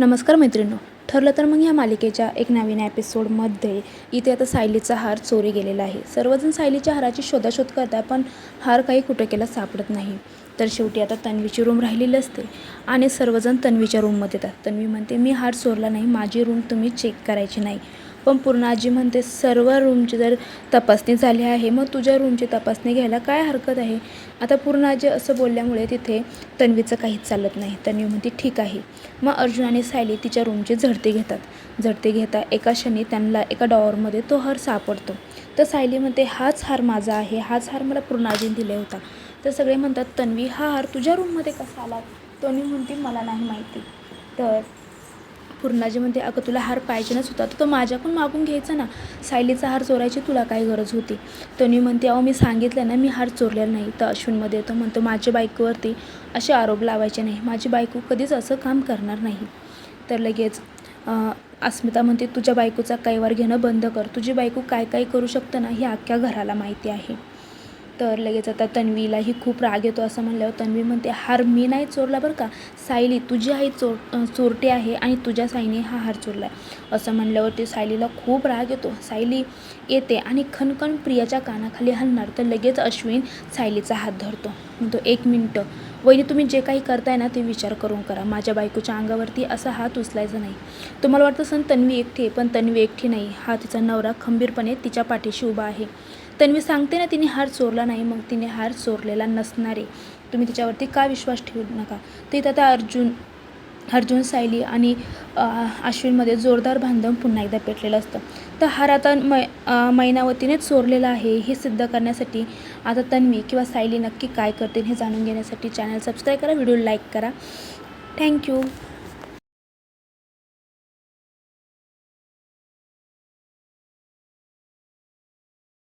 नमस्कार मैत्रिणी ठरलं तर मग या मालिकेच्या एक नवीन एपिसोडमध्ये इथे आता सायलीचा हार चोरी गेलेला आहे. सर्वजण सायलीच्या हाराची शोधाशोध करतात पण हार काही कुठं केला सापडत नाही. तर शेवटी आता तन्वीची रूम राहिलेली असते आणि सर्वजण तन्वीच्या रूममध्ये येतात. तन्वी म्हणते मी हार चोरला नाही माझी रूम तुम्ही चेक करायची नाही. पण पूर्ण आजी म्हणते सर्व रूमची जर तपासणी झाली आहे मग तुझ्या रूमची तपासणी घ्यायला काय हरकत आहे? आता पूर्ण आजी असं बोलल्यामुळे तिथे तन्वीचं काहीच चालत नाही. तन्वी म्हणते ठीक आहे. मग अर्जुन आणि सायली तिच्या रूमची झडती घेतात. झडती घेता एका क्षणी त्यांना एका डॉवरमध्ये तो हार सापडतो. तर सायली म्हणते हाच हार माझा आहे. हाच हार मला पूर्णाजीने दिले होता. तर सगळे म्हणतात तन्वी हा हार तुझ्या रूममध्ये कसा आला? तन्वी म्हणते मला नाही माहिती. तर पूर्णाजी म्हणते अगं तुला हार पाहिजेनच होता तर तो माझ्याकडून मागून घ्यायचा ना. सायलीचा हार चोरायची तुला काय गरज होती? तन्वी म्हणते अहो मी सांगितलं ना मी हार चोरलेला नाही. तर अश्विनमध्ये येतो म्हणतो माझ्या बायकोवरती असे आरोप लावायचे नाही. माझी बायको कधीच असं काम करणार नाही. तर लगेच अस्मिता म्हणते तुझ्या बायकोचा कैवार घेणं बंद कर. तुझी बायको काय काय करू शकतं ना हे अख्ख्या घराला माहिती आहे. तर लगेच आता तन्वीलाही खूप राग येतो असं म्हणल्यावर तन्वी म्हणते हार मी नाही चोरला बरं का? सायली तुझी आई चोर चोरटी आहे आणि तुझ्या साईने हा हार चोरला आहे असं म्हणल्यावरती सायलीला खूप राग येतो. सायली येते आणि खणखण प्रियाच्या कानाखाली हलणार तर लगेच अश्विन सायलीचा हात धरतो. म्हणतो एक मिनटं वहिनी तुम्ही जे काही करताय ना ते विचार करून करा. माझ्या बायकोच्या अंगावरती असा हात उचलायचा नाही. तुम्हाला वाटतं सण तन्वी एकटी आहे. पण तन्वी एकटी नाही. हा तिचा नवरा खंबीरपणे तिच्या पाठीशी उभा आहे. तन्वी सांगते ना तिने हार चोरला नाही मग तिने हार चोरलेला नसणारे तुम्ही तिच्यावरती का विश्वास ठेवू नका? ते आता अर्जुन अर्जुन सायली आणि अश्विनमध्ये जोरदार बांधव पुन्हा एकदा पेटलेलं असतं. तर हार आता मै अ, मैनावतीनेच चोरलेला आहे हे सिद्ध करण्यासाठी आता तन्वी किंवा सायली नक्की काय करते हे जाणून घेण्यासाठी चॅनल सबस्क्राईब करा व्हिडिओ लाईक करा. Thank you